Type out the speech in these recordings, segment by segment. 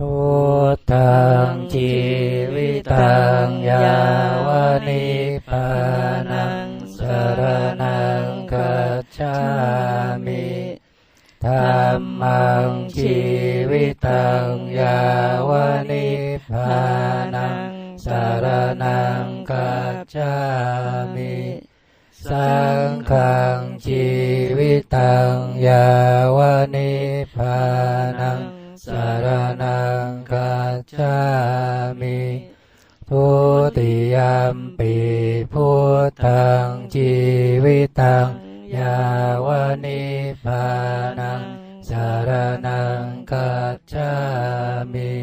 พุทธังชีวิตังยาวนิพานังสรนังกัจฉามิธรรมังชีวิตังยาวนิพานังสารนังกัจฉามิสังฆังชีวิตังยาวนิพานัง สารนังกัจามิทุติยมปีพุทธังชีวิตังยาวนิพพานังสารนังกัจามิ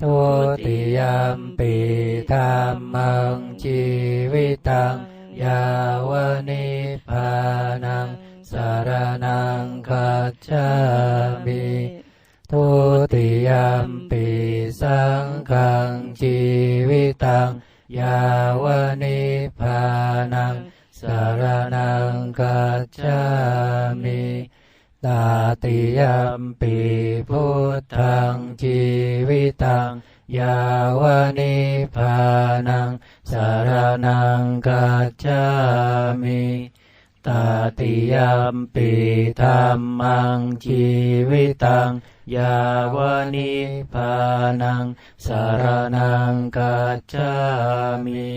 ทุติยมปีธรรมังชีวิตังยาวนิพพานังสารนังคัจฉา ยาวนิพานังสารนังกัจจามิตาติยมปีพุทธังชีวิตังยาวนิพพานังสารนังกัจจามิ ตาติยมปีธรรมังชีวิตังยาวนิพานังสารนังกัจจามิ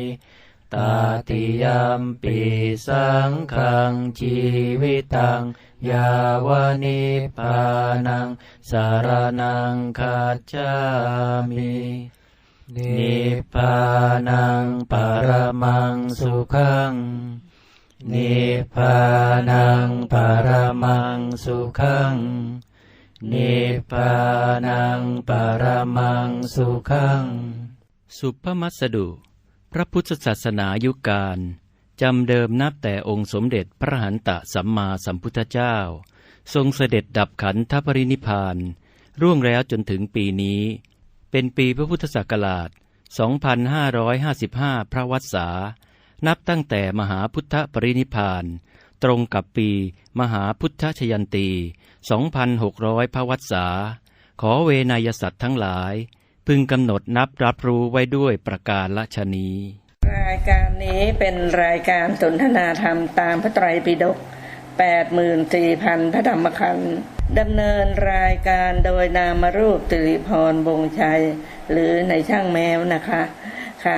ตาติยมปีสังฆังชีวิตังยาวนิพานังสารนังกัจจามินิพานังปรมังสุขัง นิพพานังปรมังสุขัง นิพพานังปรมังสุขัง สุภมัสดุ พระพุทธศาสนายุคการจำเดิมนับแต่องค์สมเด็จพระหันตะสัมมาสัมพุทธเจ้า ทรงเสด็จดับขันธปรินิพานร่วงแล้วจนถึงปีนี้ เป็นปีพระพุทธศักราช 2555 พระวัษสา นับตั้งแต่มหาพุทธปรินิพานตรงกับปีมหาพุทธชยันตี 2,600 พระวัษสาขอเวนยสัตว์ทั้งหลาย พึงกำหนดนับรับรู้ไว้ด้วยประการละชนี รายการนี้เป็นรายการสนทนาธรรมตามพระไตรปิฎก84,000 พระธรรมขันธ์ดำเนินรายการโดยนามรูปติริพรบงชัย หรือในช่างแมวนะคะ ค่ะ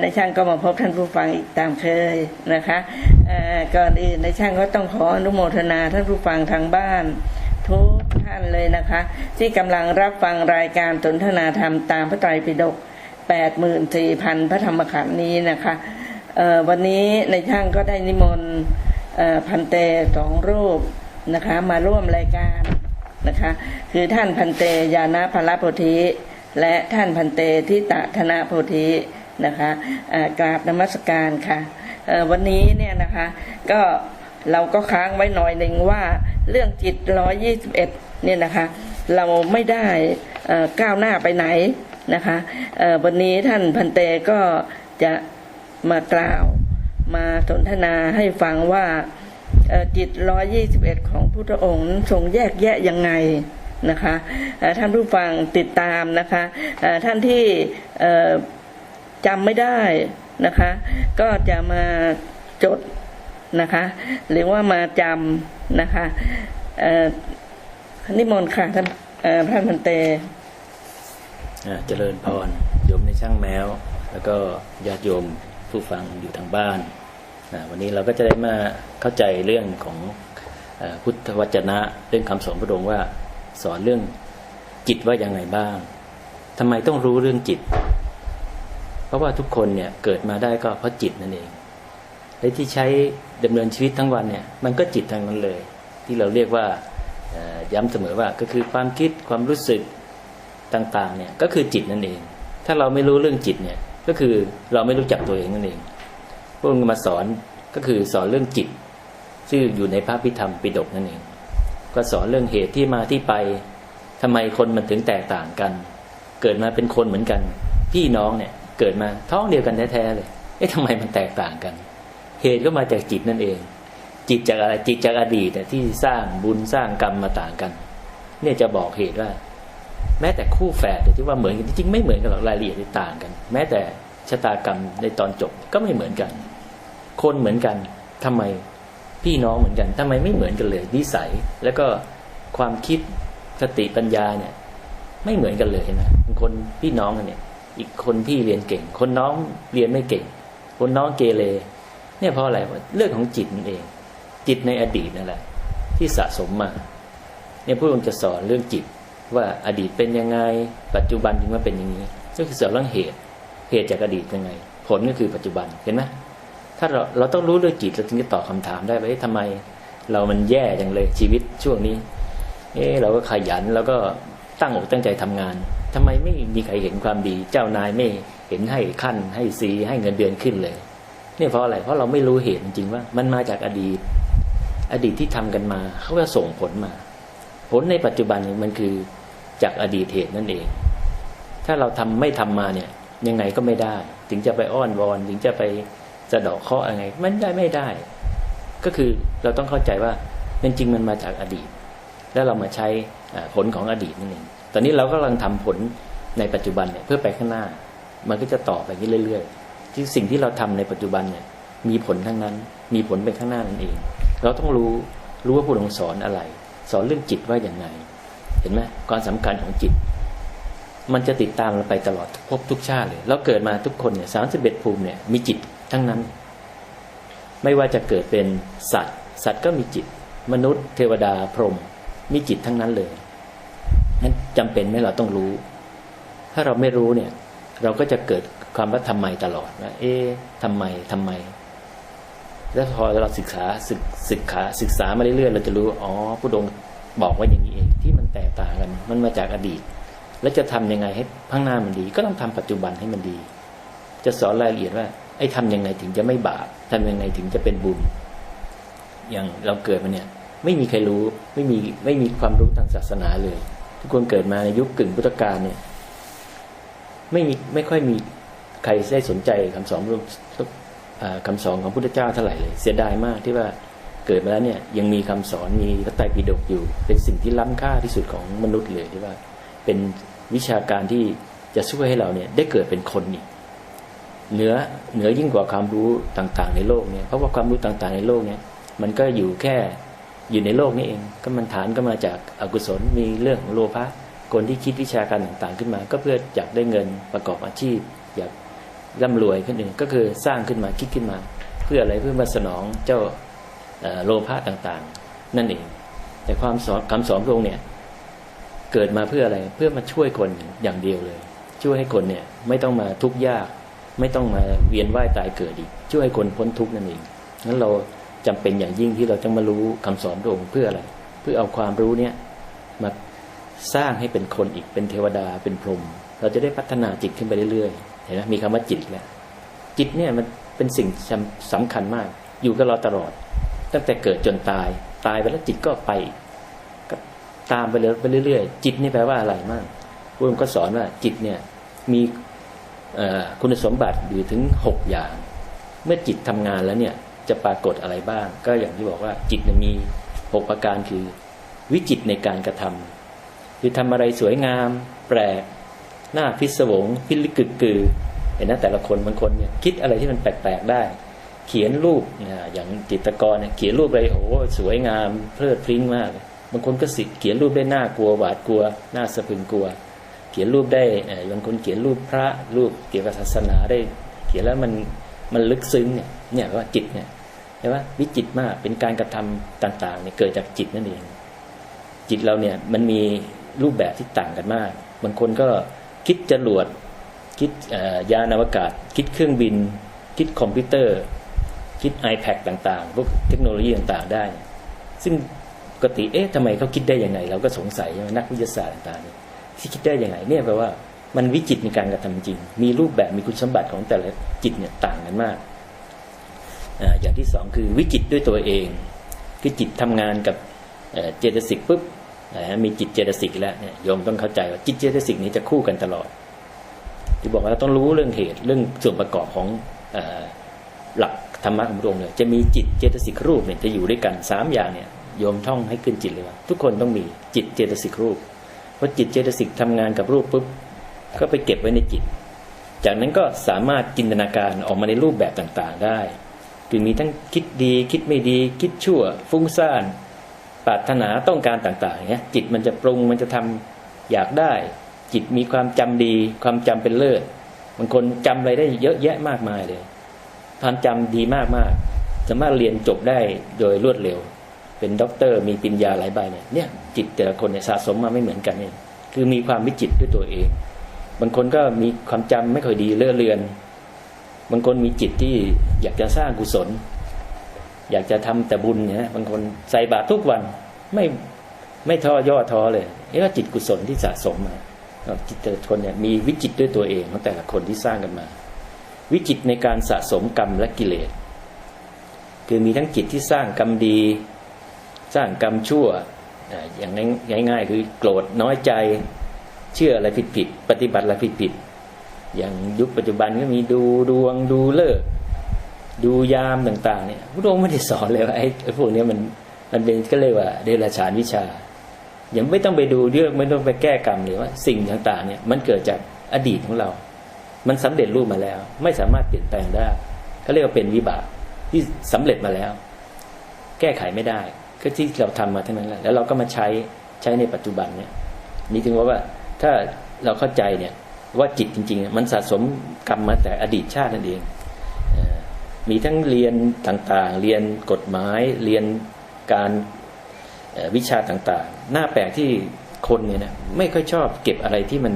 ในช่างก็มาพบท่านผู้ฟังอีกตามเคยนะคะก่อนอื่นในช่างก็ต้องขออนุโมทนาท่านผู้ฟังทางบ้านทุกท่านเลยนะคะ ที่กำลังรับฟังรายการสนทนาธรรมตามพระไตรปิฎก84,000 พระธรรมขันธ์นี้นะคะวันนี้ในช่างก็ได้นิมนต์พันเตสองรูปนะคะมาร่วมรายการนะคะคือท่านพันเตยานะพลโพธิและท่านพันเตทิตะธนะโพธิ นะคะกราบนมัสการค่ะวันนี้เนี่ยนะคะก็เราก็ค้างไว้หน่อยหนึ่งว่าเรื่องจิต121เนี่ยนะคะเราไม่ได้ก้าวหน้าไปไหนนะคะวันนี้ท่านพันเตก็จะมากล่าวมาสนทนาให้ฟังว่าเอ่อจิต121ของพุทธองค์ทรงแยกแยะยังไงนะคะท่านผู้ฟังติดตามนะคะท่านที่ จำไม่ได้นะคะ ก็จะมาจดนะคะ หรือว่ามาจำนะคะนิมนต์ค่ะท่านเอ่อท่านพันเตเจริญพรโยมในช่างแมว แล้วก็ญาติโยมผู้ฟังอยู่ทางบ้านนะวันนี้เราก็จะได้มาเข้าใจเรื่องของอพุทธวจนะเรื่องคำสอนพระองค์ว่าสอนเรื่องจิตว่าอยังไงบ้างทำไมต้องรู้เรื่องจิต ราะว่าทุกคนเนี่ยเกิดมาได้ก็เพราะจิตนั่นเองและที่ใช้ดำเนินชีวิตทั้งวันเนี่ยมันก็จิตทั้งนั้นเลย ที่เราเรียกว่าย้ำเสมอว่าก็คือความคิดความรู้สึกต่างๆเนี่ยก็คือจิตนั่นเอง ถ้าเราไม่รู้เรื่องจิตเนี่ยก็คือเราไม่รู้จักตัวเองนั่นเองพวกมันมาสอนก็คือสอนเรื่องจิตซึ่งอยู่ในพระพิธรรมปิฎกนั่นเอง ก็สอนเรื่องเหตุที่มาที่ไปทำไมคนมันถึงแตกต่างกัน เกิดมาเป็นคนเหมือนกัน พี่น้องเนี่ย เกิดมาท้องเดียวกันแท้ๆเลย เอ๊ะทำไมมันแตกต่างกัน เหตุก็มาจากจิตนั่นเอง จิตจากอะไรจิตจากอดีตเนี่ยที่สร้างบุญสร้างกรรมมาต่างกัน เนี่ยจะบอกเหตุว่า แม้แต่คู่แฝดที่ว่าเหมือนกันจริงๆไม่เหมือนกันหรอกรายละเอียดต่างกัน แม้แต่ชะตากรรมในตอนจบก็ไม่เหมือนกัน คนเหมือนกันทำไมพี่น้องเหมือนกันทำไมไม่เหมือนกันเลยนิสัยแล้วก็ความคิดสติปัญญาเนี่ย ไม่เหมือนกันเลยนะคนพี่น้องกันเนี่ย อีกคนพี่เรียนเก่ง คนน้องเรียนไม่เก่ง คนน้องเกเรเนี่ยเพราะอะไรเรื่องของจิตนั่นเอง จิตในอดีตนั่นแหละ ที่สะสมมา เนี่ยพระองค์จะสอนเรื่องจิตว่าอดีตเป็นยังไง ปัจจุบันถึงมาเป็นอย่างนี้ก็คือสอนเรื่องเหตุ เหตุจากอดีตยังไง ผลก็คือปัจจุบันเห็นไหมถ้าเราเราต้องรู้เรื่องจิตเราถึงจะตอบคำถามได้ว่าเอ๊ะทำไม เรามันแย่จังเลยชีวิตช่วงนี้ เอ๊เราก็ขยันแล้วก็ตั้งอกตั้งใจทำงาน ทำไมไม่มีใครเห็นความดี เจ้านายไม่เห็นให้ขั้นให้ซีให้เงินเดือนขึ้นเลยเนี่ยเพราะอะไรเพราะเราไม่รู้เหตุจริงว่า มันมาจากอดีต อดีตที่ทำกันมาเขาก็ส่งผลมา ผลในปัจจุบันมันคือจากอดีตเหตุนั่นเอง ถ้าเราทำไม่ทำมาเนี่ย ยังไงก็ไม่ได้ ถึงจะไปอ้อนวอน ถึงจะไปสะดาะเคราะห์อะไรมันได้ไม่ได้ ก็คือเราต้องเข้าใจว่าเป็นจริงมันมาจากอดีต แล้วเรามาใช้ผลของอดีตนั่นเอง ตอนนี้เราก็กำลังทำผลในปัจจุบันเนี่ยเพื่อไปข้างหน้า มันก็จะต่อไปนี้เรื่อยๆ ที่สิ่งที่เราทำในปัจจุบันเนี่ยมีผลทั้งนั้น มีผลไปข้างหน้านั่นเอง เราต้องรู้รู้ว่าผู้องสอนอะไร สอนเรื่องจิตว่าอย่างไง เห็นไหมความสำคัญของจิต มันจะติดตามเราไปตลอดภพทุกชาติเลยเราเกิดมาทุกคนเนี่ยสามสิบเอ็ดภูมิเนี่ยมีจิตทั้งนั้น ไม่ว่าจะเกิดเป็นสัตว์ สัตว์ก็มีจิต มนุษย์ เทวดาพรหมมีจิตทั้งนั้นเลย จำเป็นไหมเราต้องรู้ ถ้าเราไม่รู้เนี่ย เราก็จะเกิดความว่าทำไมตลอดว่าเอ๊ะทำไมทำไม แล้วพอเราศึกษาศึกศึกษาศึกษามาเรื่อยๆเราจะรู้อ๋อผู้ดงบอกว่าอย่างนี้เองที่มันแตกต่างกันมันมาจากอดีต แล้วจะทำยังไงให้ข้างหน้ามันดี ก็ต้องทำปัจจุบันให้มันดี จะสอนรายละเอียดว่าไอ้ทำยังไงถึงจะไม่บาปทำยังไงถึงจะเป็นบุญ อย่างเราเกิดมาเนี่ย ไม่มีใครรู้ไม่มีไม่มีความรู้ทางศาสนาเลย ทุกคนเกิดมาในยุคกึ่งพุทธกาลเนี่ย ไม่มีไม่ค่อยมีใครได้สนใจคำสอนอ่าคำสอนของพุทธเจ้าเท่าไหร่เลย เสียดายมากที่ว่าเกิดมาแล้วเนี่ยยังมีคำสอนมีพระไตรปิฎกอยู่ เป็นสิ่งที่ล้ำค่าที่สุดของมนุษย์เลยที่ว่า เป็นวิชาการที่จะช่วยให้เราเนี่ยได้เกิดเป็นคนอีกเหนือเหนือยิ่งกว่าความรู้ต่างๆ ในโลกเนี่ยเพราะว่าความรู้ต่างๆ ในโลกเนี่ย มันก็อยู่แค่ อยู่ในโลกนี้เอง ก็มันฐานก็มาจากอากุศลมีเรื่องของโลภะคนที่คิดวิชาการต่างๆขึ้นมา ก็เพื่ออยากได้เงินประกอบอาชีพ อยากร่ำรวยขึ้นเองก็คือสร้างขึ้นมาคิดขึ้นมา เพื่ออะไรเพื่อมาสนองเจ้าโลภะต่างๆ นั่นเอง แต่ความสอนคำสอนพระองค์เนี่ยเกิดมาเพื่ออะไรเพื่อมาช่วยคนอย่างเดียวเลย ช่วยให้คนเนี่ยไม่ต้องมาทุกข์ยาก ไม่ต้องมาเวียนว่ายตายเกิดอีกช่วยให้คนพ้นทุกข์นั่นเองงั้นเรา จำเป็นอย่างยิ่งที่เราจะมารู้คำสอนพระองค์เพื่ออะไร เพื่อเอาความรู้เนี่ยมาสร้างให้เป็นคนอีกเป็นเทวดาเป็นพรหมเราจะได้พัฒนาจิตขึ้นไปเรื่อยๆเห็นไหมมีคำว่าจิตแล้วจิตเนี่ยมันเป็นสิ่งสำสำคัญมาก อยู่กับเราตลอด ตั้งแต่เกิดจนตายตายไปแล้วจิตก็ไปก็ตามไปเลยไปเรื่อยๆ จิตนี่แปลว่าอะไรมากพระองค์ก็สอนว่าจิตเนี่ยมีคุณสมบัติอยู่ถึงหกอย่าง เมื่อจิตทำงานแล้วเนี่ย จะปรากฏอะไรบ้าง ก็อย่างที่บอกว่าจิตมีหกประการคือ วิจิตในการกระทำคือทำอะไรสวยงาม แปลกหน้าพิศวง พิลึกกึกกือเห็นนะแต่ละคนบางคนเนี่ยคิดอะไรที่มันแปลกๆได้ เขียนรูปนะอย่างจิตรกรเนี่ยเขียนรูปอะไรโอ้โหสวยงามเพลิดพริ้งมาก บางคนก็สิเขียนรูปได้หน่ากลัวหวาดกลัวหน่าสะพรึงกลัว เขียนรูปได้บางคนเขียนรูปพระรูปเกี่ยวกับศาสนาได้ เขียนแล้วมันมันลึกซึ้งเนี่ย เนี่ยว่าจิตเนี่ยใช่ไหมวิจิตมากเป็นการกระทำต่างๆเนี่ยเกิดจากจิตนั่นเองจิตเราเนี่ยมันมีรูปแบบที่ต่างกันมากบางคนก็คิดจรวดคิดยานอวกาศ คิดเครื่องบิน คิดคอมพิวเตอร์ คิด iPad ต่างๆ พวกเทคโนโลยีต่างๆได้ ซึ่งปกติเอ๊ะทำไมเขาคิดได้ยังไง เราก็สงสัยใช่ไหมนักวิทยาศาสตร์ต่างๆที่คิดได้ยังไงเนี่ยแปลว่ามันวิจิตในการกระทำจริง มีรูปแบบมีคุณสมบัติของแต่ละจิตเนี่ยต่างกันมาก อย่างที่สองคือวิจิตด้วยตัวเอง คือจิตทำงานกับเจตสิกปุ๊บมีจิตเจตสิกแล้วเนี่ยโยมต้องเข้าใจว่าจิตเจตสิกนี้จะคู่กันตลอด ที่บอกว่าเราต้องรู้เรื่องเหตุเรื่องส่วนประกอบของอหลักธรรมะของพระองค์เลยจะมีจิตเจตสิกรูปเนี่ยจะอยู่ด้วยกันสามอย่างเนี่ยโยมท่องให้ขึ้นจิตเลยว่าทุกคนต้องมีจิตเจตสิกรูปเพอจิตเจตสิกทำงานกับรูปปุ๊บก็ไปเก็บไว้ในจิต จากนั้นก็สามารถจินตนาการออกมาในรูปแบบต่างๆได้ คือมีทั้งคิดดี คิดไม่ดี คิดชั่ว ฟุ้งซ่านปรารถนาต้องการต่างๆเนี้ยจิตมันจะปรุงมันจะทำอยากได้ จิตมีความจำดี ความจำเป็นเลิศบางคนจำอะไรได้เยอะแยะมากมายเลยความจำดีมากมากๆสามารถเรียนจบได้โดยรวดเร็ว เป็นด็อกเตอร์มีปริญญาหลายใบเนี่ยเนี่ยจิตแต่ละคนเนี่ยสะสมมาไม่เหมือนกันเนี่ยคือมีความวิจิตด้วยตัวเอง บางคนก็มีความจำไม่ค่อยดีเลื่อเลือน บางคนมีจิตที่อยากจะสร้างกุศล อยากจะทำแต่บุญเนี่ยบางคนใส่บาตรทุกวันไม่ไม่ท้อย่อท้อเลยนี่ก็จิตกุศลที่สะสมมาจิตแต่ละคนเนี่ยมีวิจิตด้วยตัวเองของแต่ละคนที่สร้างกันมา วิจิตในการสะสมกรรมและกิเลส คือมีทั้งจิตที่สร้างกรรมดี สร้างกรรมชั่วอย่างง่ายๆ คือโกรธน้อยใจ เชื่ออะไรผิดๆปฏิบัติอะไรผิดๆ อย่างยุคปัจจุบันก็มีดูดวงดูเลิกดูยามต่าง ๆ เนี่ยพระองค์ไม่ได้สอนเลยว่าไอ้พวกนี้มันมันเป็นก็เรียกว่าเดรัจฉานวิชายังไม่ต้องไปดูเรื่องไม่ต้องไปแก้กรรมเลยว่า สิ่งต่างๆ เนี่ย มันเกิดจากอดีตของเรา มันสำเร็จรูปมาแล้ว ไม่สามารถเปลี่ยนแปลงได้เขาเรียกว่าเป็นวิบากที่สำเร็จมาแล้ว แก้ไขไม่ได้ ก็ที่เราทำมาเท่านั้นแหละแล้วเราก็มาใช้ใช้ในปัจจุบันเนี่ยนี่ถึงว่าว่าถ้าเราเข้าใจเนี่ย ว่าจิตจริง ๆ มันสะสมกรรมมาแต่อดีตชาตินั่นเองมีทั้งเรียนต่างๆ เรียนกฎหมายเรียนการวิชาต่างๆ หน้าแปลกที่คนเนี่ยนะไม่ค่อยชอบเก็บอะไรที่มัน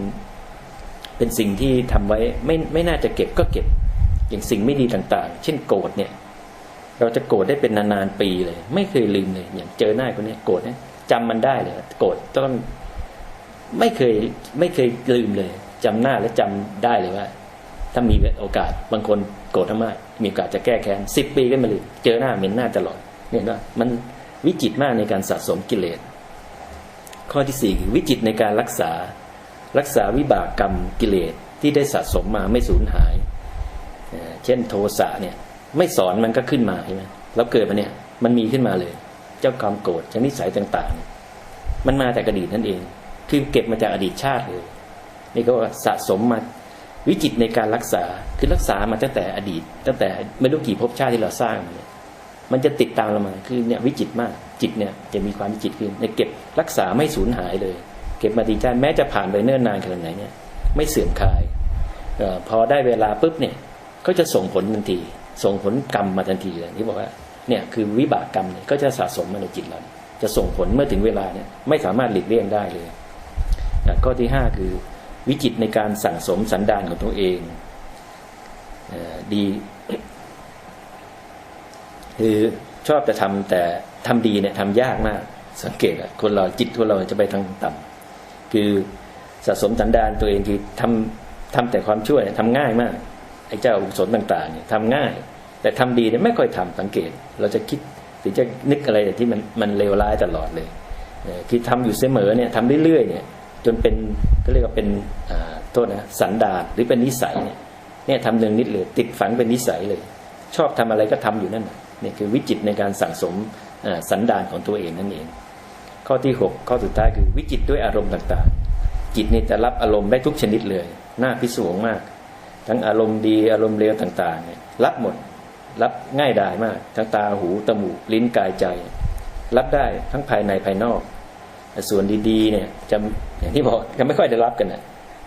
เป็นสิ่งที่ทำไว้ไม่ไม่น่าจะเก็บก็เก็บอย่างสิ่งไม่ดีต่างๆ เช่นโกรธเนี่ย เราจะโกรธได้เป็นนานๆปีเลย ไม่เคยลืมเลย อย่างเจอหน้าคนนี้โกรธเนี่ยจำมันได้เลย โกรธต้องไม่เคยไม่เคยลืมเลย จำหน้าและจำได้เลยว่า ถ้ามีโอกาสบางคนโกรธมากมีโอกาสจะแก้แค้นสิบปีก็ไม่ลืมเจอหน้าเหม็นหน้าตลอดเนี่ยว่ามันวิจิตมากในการสะสมกิเลส ข้อที่สี่คือวิจิตในการรักษารักษาวิบากกรรมกิเลสที่ได้สะสมมาไม่สูญหายเเช่นโทสะเนี่ยไม่สอนมันก็ขึ้นมาใช่ไหมแล้วเกิดมาเนี่ยมันมีขึ้นมาเลย เจ้าความโกรธชนิสัยต่างๆ มันมาจากอดีตนั่นเอง คือเก็บมาจากอดีตชาติเลย นี่ก็ว่าสะสมมาวิจิตในการรักษาคือรักษามาตั้งแต่อดีต ตั้งแต่ไม่รู้กี่ภพชาติที่เราสร้างมาเนี่ยมันจะติดตามเรามาคือเนี่ยวิจิตมากจิตเนี่ยจะมีความวิจิตขึ้นในเก็บรักษาไม่สูญหายเลย เก็บมาดีชาติแม้จะผ่านไปเนิ่นนานขนาดไหนเนี่ยไม่เสื่อมคลายออพอได้เวลาปุ๊บเนี่ยก็จะส่งผลทันที ส่งผลกรรมมาทันทีเลยที่บอกว่าเนี่ยคือวิบากกรรมเนี่ยก็จะสะสมมาในจิตเราจะส่งผลเมื่อถึงเวลาเนี่ยไม่สามารถหลีกเลี่ยงได้เลยข้อที่ห้าคือ วิจิตในการสั่งสมสันดานของตัวเองอดีคือชอบจะทำแต่ทำดีเนี่ยทำยากมาก สังเกตอะคนเราจิตคนเราจะไปทางต่ำคือสะสมสันดานตัวเองคือทำทำแต่ความช่วยทำง่ายมากไอ้เจ้าอุศลต่างๆเนี่ยทำง่าย แต่ทำดีเนี่ยไม่ค่อยทำสังเกต เราจะคิดหรือจะนึกอะไรที่มันมันเลวร้ายตลอดเลยคือทำอยู่เสมอเนี่ยทำเรื่อยๆเนี่ย จนเป็นก็เรียกว่าเป็นโทษนะสันดาหรือเป็นนิสัยเนี่ยเนี่ยทำเนืองนิดเลยติดฝังเป็นนิสัยเลย ชอบทำอะไรก็ทำอยู่นั่นน่ะนี่ยคือวิจิตในการสั่งสมสันดานของตัวเองนั่นเอง ข้อที่หกข้อสุดท้ายคือวิจิตด้วยอารมณ์ต่างๆ จิตนี่จะรับอารมณ์ได้ทุกชนิดเลยน่าพิศวงมาก ทั้งอารมณ์ดีอารมณ์เลวต่างๆเนี่ยรับหมดรับง่ายดายมาก ทั้งตาหูจมูกลิ้นกายใจ รับได้ทั้งภายในภายนอก แต่ส่วนดีๆเนี่ยจะอย่างที่บอกจะไม่ค่อยได้รับกันนะ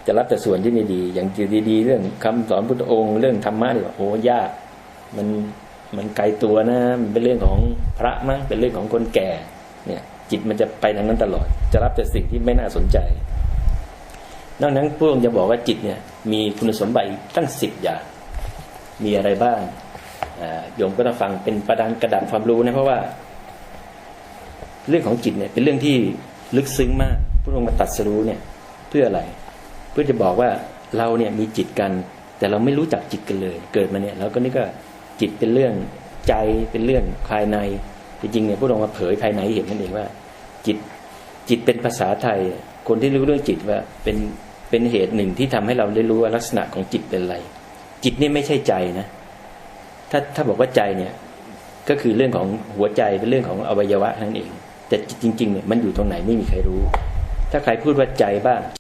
จะรับแต่ส่วนที่ไม่ดี อย่างดีๆ เรื่องคำสอนพุทธองค์ เรื่องธรรมะเนี่ว่าโอ้ยากมันมันไกลตัวนะมันเป็นเรื่องของพระมั้งเป็นเรื่องของคนแก่เนี่ยจิตมันจะไปทางนั้นตลอด จะรับแต่สิ่งที่ไม่น่าสนใจ นอกนั้นพระองค์จะบอกว่าจิตเนี่ยมีคุณสมบัติตั้งสิบอย่าง มีอะไรบ้างโยมก็ต้องฟังเป็นประดังกระดาษความรู้นะเพราะว่า เรื่องของจิตเนี่ยเป็นเรื่องที่ ลึกซึ้งมาก พระองค์มาตัดสรู้เนี่ยเพื่ออะไร เพื่อจะบอกว่าเราเนี่ยมีจิตกัน แต่เราไม่รู้จักจิตกันเลย เกิดมาเนี่ยเราก็นี่ก็จิตเป็นเรื่องใจเป็นเรื่องภายในจริงๆเนี่ยพระองค์มาเผยภายในเห็นนั่นเองว่า จิตจิตเป็นภาษาไทย คนที่รู้เรื่องจิตว่าเป็นเป็นเหตุหนึ่งที่ทำให้เราได้รู้ว่าลักษณะของจิตเป็นอะไร จิตนี่ไม่ใช่ใจนะ ถ้าถ้าบอกว่าใจเนี่ยก็คือเรื่องของหัวใจเป็นเรื่องของอวัยวะนั่นเอง แต่จริงๆเนี่ยมันอยู่ตรงไหนไม่มีใครรู้ ถ้าใครพูดว่าใจบ้าง